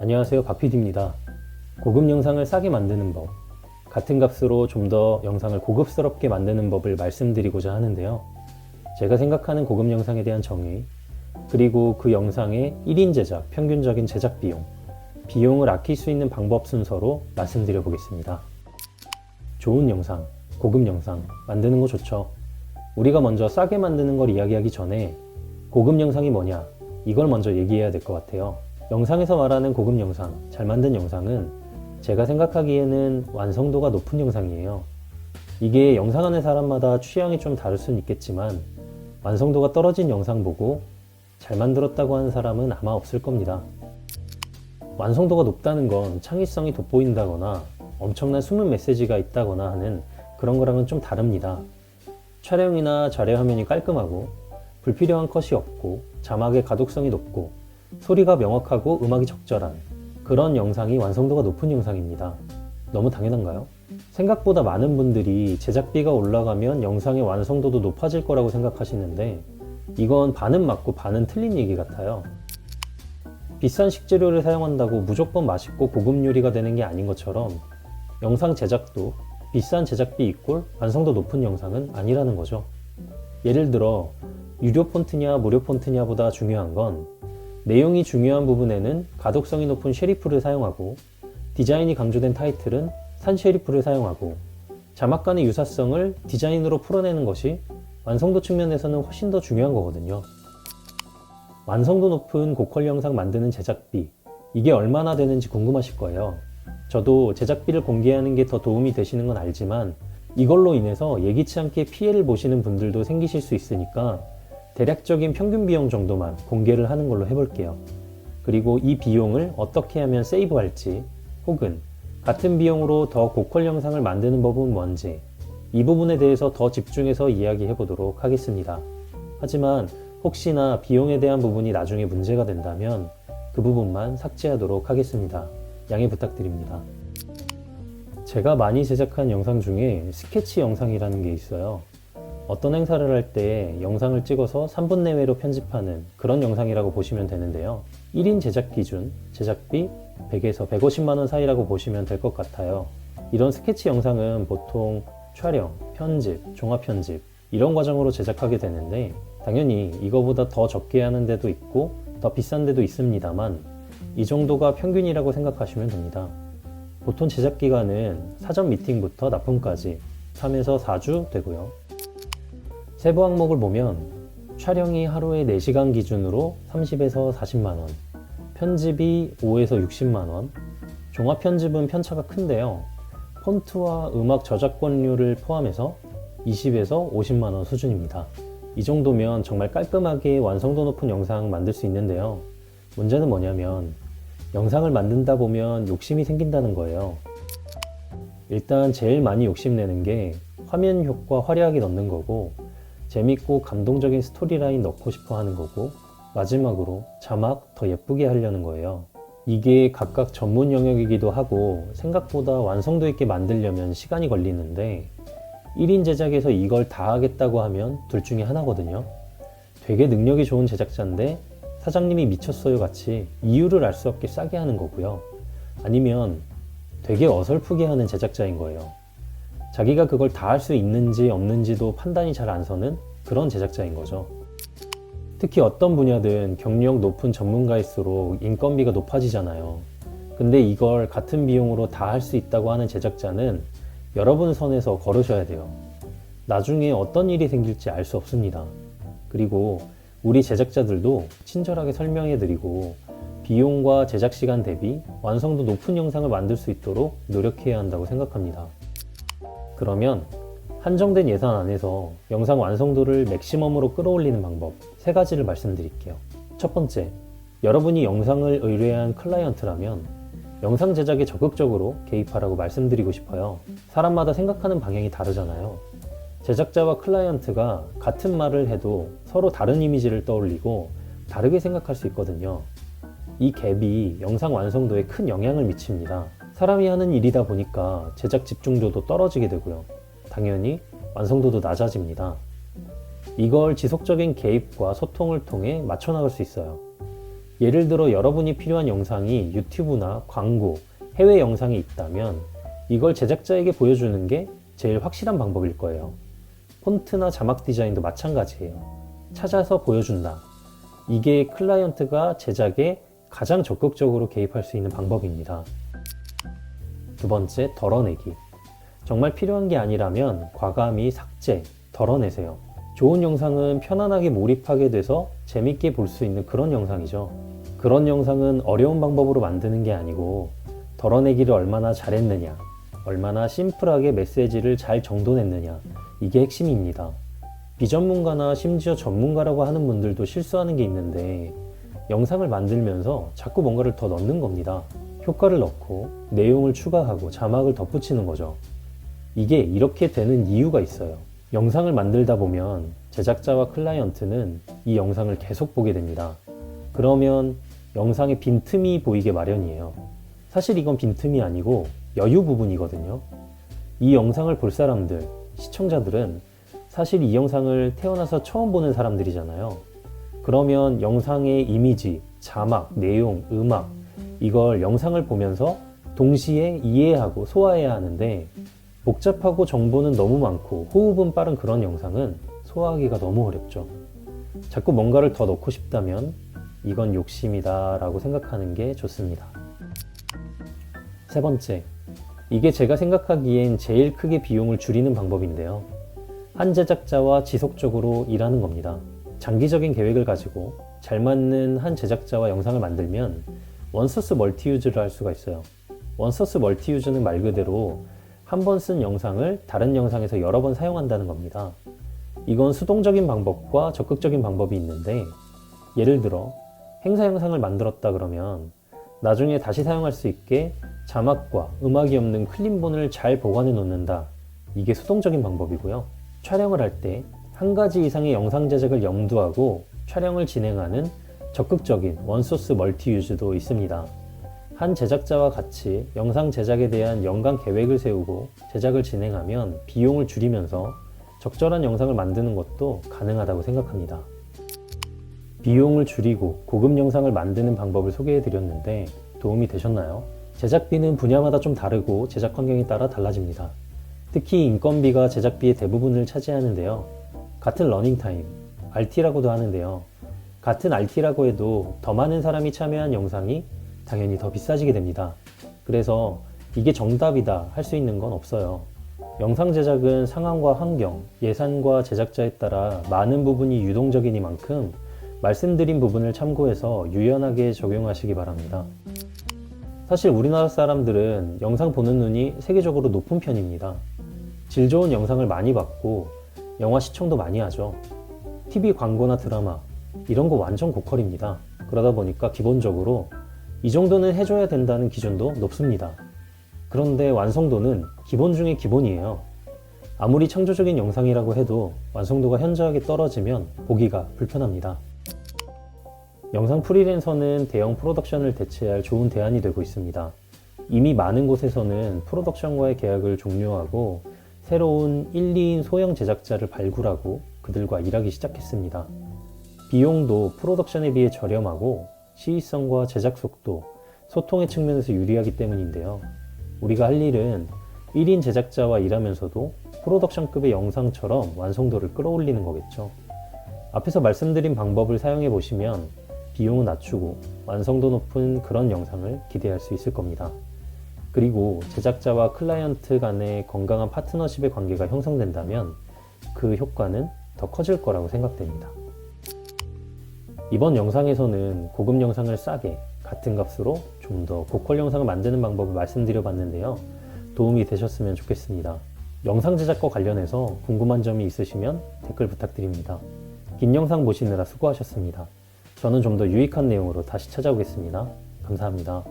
안녕하세요 박PD입니다. 고급 영상을 싸게 만드는 법 같은 값으로 좀 더 영상을 고급스럽게 만드는 법을 말씀드리고자 하는데요. 제가 생각하는 고급 영상에 대한 정의 그리고 그 영상의 1인 제작, 평균적인 제작 비용 비용을 아낄 수 있는 방법 순서로 말씀드려 보겠습니다. 좋은 영상, 고급 영상 만드는 거 좋죠. 우리가 먼저 싸게 만드는 걸 이야기하기 전에 고급 영상이 뭐냐 이걸 먼저 얘기해야 될 것 같아요. 영상에서 말하는 고급 영상, 잘 만든 영상은 제가 생각하기에는 완성도가 높은 영상이에요. 이게 영상하는 사람마다 취향이 좀 다를 수는 있겠지만 완성도가 떨어진 영상 보고 잘 만들었다고 하는 사람은 아마 없을 겁니다. 완성도가 높다는 건 창의성이 돋보인다거나 엄청난 숨은 메시지가 있다거나 하는 그런 거랑은 좀 다릅니다. 촬영이나 자료 화면이 깔끔하고 불필요한 컷이 없고 자막의 가독성이 높고 소리가 명확하고 음악이 적절한 그런 영상이 완성도가 높은 영상입니다. 너무 당연한가요? 생각보다 많은 분들이 제작비가 올라가면 영상의 완성도도 높아질 거라고 생각하시는데 이건 반은 맞고 반은 틀린 얘기 같아요. 비싼 식재료를 사용한다고 무조건 맛있고 고급 요리가 되는 게 아닌 것처럼 영상 제작도 비싼 제작비 이꼴 완성도 높은 영상은 아니라는 거죠. 예를 들어 유료 폰트냐 무료 폰트냐보다 중요한 건 내용이 중요한 부분에는 가독성이 높은 쉐리프를 사용하고 디자인이 강조된 타이틀은 산 쉐리프를 사용하고 자막 간의 유사성을 디자인으로 풀어내는 것이 완성도 측면에서는 훨씬 더 중요한 거거든요. 완성도 높은 고퀄 영상 만드는 제작비 이게 얼마나 되는지 궁금하실 거예요. 저도 제작비를 공개하는 게 더 도움이 되시는 건 알지만 이걸로 인해서 예기치 않게 피해를 보시는 분들도 생기실 수 있으니까 대략적인 평균 비용 정도만 공개를 하는 걸로 해볼게요. 그리고 이 비용을 어떻게 하면 세이브할지 혹은 같은 비용으로 더 고퀄 영상을 만드는 법은 뭔지 이 부분에 대해서 더 집중해서 이야기해 보도록 하겠습니다. 하지만 혹시나 비용에 대한 부분이 나중에 문제가 된다면 그 부분만 삭제하도록 하겠습니다. 양해 부탁드립니다. 제가 많이 제작한 영상 중에 스케치 영상이라는 게 있어요. 어떤 행사를 할 때 영상을 찍어서 3분 내외로 편집하는 그런 영상이라고 보시면 되는데요. 1인 제작 기준, 제작비 100에서 150만 원 사이라고 보시면 될 것 같아요. 이런 스케치 영상은 보통 촬영, 편집, 종합 편집 이런 과정으로 제작하게 되는데 당연히 이거보다 더 적게 하는 데도 있고 더 비싼 데도 있습니다만 이 정도가 평균이라고 생각하시면 됩니다. 보통 제작 기간은 사전 미팅부터 납품까지 3에서 4주 되고요. 세부 항목을 보면 촬영이 하루에 4시간 기준으로 30에서 40만 원, 편집이 5에서 60만 원, 종합 편집은 편차가 큰데요. 폰트와 음악 저작권료를 포함해서 20에서 50만 원 수준입니다. 이 정도면 정말 깔끔하게 완성도 높은 영상 만들 수 있는데요. 문제는 뭐냐면 영상을 만든다 보면 욕심이 생긴다는 거예요. 일단 제일 많이 욕심내는 게 화면 효과 화려하게 넣는 거고 재밌고 감동적인 스토리라인 넣고 싶어 하는 거고 마지막으로 자막 더 예쁘게 하려는 거예요. 이게 각각 전문 영역이기도 하고 생각보다 완성도 있게 만들려면 시간이 걸리는데 1인 제작에서 이걸 다 하겠다고 하면 둘 중에 하나거든요. 되게 능력이 좋은 제작자인데 사장님이 미쳤어요 같이 이유를 알 수 없게 싸게 하는 거고요. 아니면 되게 어설프게 하는 제작자인 거예요. 자기가 그걸 다 할 수 있는지 없는지도 판단이 잘 안 서는 그런 제작자인 거죠. 특히 어떤 분야든 경력 높은 전문가일수록 인건비가 높아지잖아요. 근데 이걸 같은 비용으로 다 할 수 있다고 하는 제작자는 여러분 선에서 걸으셔야 돼요. 나중에 어떤 일이 생길지 알 수 없습니다. 그리고 우리 제작자들도 친절하게 설명해 드리고 비용과 제작 시간 대비 완성도 높은 영상을 만들 수 있도록 노력해야 한다고 생각합니다. 그러면 한정된 예산 안에서 영상 완성도를 맥시멈으로 끌어올리는 방법 세 가지를 말씀드릴게요. 첫 번째, 여러분이 영상을 의뢰한 클라이언트라면 영상 제작에 적극적으로 개입하라고 말씀드리고 싶어요. 사람마다 생각하는 방향이 다르잖아요. 제작자와 클라이언트가 같은 말을 해도 서로 다른 이미지를 떠올리고 다르게 생각할 수 있거든요. 이 갭이 영상 완성도에 큰 영향을 미칩니다. 사람이 하는 일이다 보니까 제작 집중도도 떨어지게 되고요. 당연히 완성도도 낮아집니다. 이걸 지속적인 개입과 소통을 통해 맞춰 나갈 수 있어요. 예를 들어 여러분이 필요한 영상이 유튜브나 광고, 해외 영상이 있다면 이걸 제작자에게 보여주는 게 제일 확실한 방법일 거예요. 폰트나 자막 디자인도 마찬가지예요. 찾아서 보여준다. 이게 클라이언트가 제작에 가장 적극적으로 개입할 수 있는 방법입니다. 두 번째, 덜어내기. 정말 필요한 게 아니라면 과감히 삭제, 덜어내세요. 좋은 영상은 편안하게 몰입하게 돼서 재밌게 볼 수 있는 그런 영상이죠. 그런 영상은 어려운 방법으로 만드는 게 아니고 덜어내기를 얼마나 잘했느냐, 얼마나 심플하게 메시지를 잘 정돈했느냐, 이게 핵심입니다. 비전문가나 심지어 전문가라고 하는 분들도 실수하는 게 있는데 영상을 만들면서 자꾸 뭔가를 더 넣는 겁니다. 효과를 넣고 내용을 추가하고 자막을 덧붙이는 거죠. 이게 이렇게 되는 이유가 있어요. 영상을 만들다 보면 제작자와 클라이언트는 이 영상을 계속 보게 됩니다. 그러면 영상에 빈틈이 보이게 마련이에요. 사실 이건 빈틈이 아니고 여유 부분이거든요. 이 영상을 볼 사람들, 시청자들은 사실 이 영상을 태어나서 처음 보는 사람들이잖아요. 그러면 영상의 이미지, 자막, 내용, 음악, 이걸 영상을 보면서 동시에 이해하고 소화해야 하는데 복잡하고 정보는 너무 많고 호흡은 빠른 그런 영상은 소화하기가 너무 어렵죠. 자꾸 뭔가를 더 넣고 싶다면 이건 욕심이다 라고 생각하는 게 좋습니다. 세 번째, 이게 제가 생각하기엔 제일 크게 비용을 줄이는 방법인데요. 한 제작자와 지속적으로 일하는 겁니다. 장기적인 계획을 가지고 잘 맞는 한 제작자와 영상을 만들면 원소스 멀티유즈를 할 수가 있어요. 원소스 멀티유즈는 말 그대로 한 번 쓴 영상을 다른 영상에서 여러 번 사용한다는 겁니다. 이건 수동적인 방법과 적극적인 방법이 있는데 예를 들어 행사 영상을 만들었다 그러면 나중에 다시 사용할 수 있게 자막과 음악이 없는 클린본을 잘 보관해 놓는다. 이게 수동적인 방법이고요. 촬영을 할 때 한 가지 이상의 영상 제작을 염두하고 촬영을 진행하는 적극적인 원소스 멀티 유즈도 있습니다. 한 제작자와 같이 영상 제작에 대한 연간 계획을 세우고 제작을 진행하면 비용을 줄이면서 적절한 영상을 만드는 것도 가능하다고 생각합니다. 비용을 줄이고 고급 영상을 만드는 방법을 소개해 드렸는데 도움이 되셨나요? 제작비는 분야마다 좀 다르고 제작 환경에 따라 달라집니다. 특히 인건비가 제작비의 대부분을 차지하는데요. 같은 러닝타임, RT라고도 하는데요. 같은 RT라고 해도 더 많은 사람이 참여한 영상이 당연히 더 비싸지게 됩니다. 그래서 이게 정답이다 할 수 있는 건 없어요. 영상 제작은 상황과 환경, 예산과 제작자에 따라 많은 부분이 유동적이니만큼 말씀드린 부분을 참고해서 유연하게 적용하시기 바랍니다. 사실 우리나라 사람들은 영상 보는 눈이 세계적으로 높은 편입니다. 질 좋은 영상을 많이 봤고 영화 시청도 많이 하죠. TV 광고나 드라마 이런 거 완전 고퀄입니다. 그러다 보니까 기본적으로 이 정도는 해줘야 된다는 기준도 높습니다. 그런데 완성도는 기본 중의 기본이에요. 아무리 창조적인 영상이라고 해도 완성도가 현저하게 떨어지면 보기가 불편합니다. 영상 프리랜서는 대형 프로덕션을 대체할 좋은 대안이 되고 있습니다. 이미 많은 곳에서는 프로덕션과의 계약을 종료하고 새로운 1, 2인 소형 제작자를 발굴하고 그들과 일하기 시작했습니다. 비용도 프로덕션에 비해 저렴하고 시의성과 제작 속도, 소통의 측면에서 유리하기 때문인데요. 우리가 할 일은 1인 제작자와 일하면서도 프로덕션급의 영상처럼 완성도를 끌어올리는 거겠죠. 앞에서 말씀드린 방법을 사용해 보시면 비용은 낮추고 완성도 높은 그런 영상을 기대할 수 있을 겁니다. 그리고 제작자와 클라이언트 간의 건강한 파트너십의 관계가 형성된다면 그 효과는 더 커질 거라고 생각됩니다. 이번 영상에서는 고급 영상을 싸게 같은 값으로 좀 더 고퀄 영상을 만드는 방법을 말씀드려 봤는데요. 도움이 되셨으면 좋겠습니다. 영상 제작과 관련해서 궁금한 점이 있으시면 댓글 부탁드립니다. 긴 영상 보시느라 수고하셨습니다. 저는 좀 더 유익한 내용으로 다시 찾아오겠습니다. 감사합니다.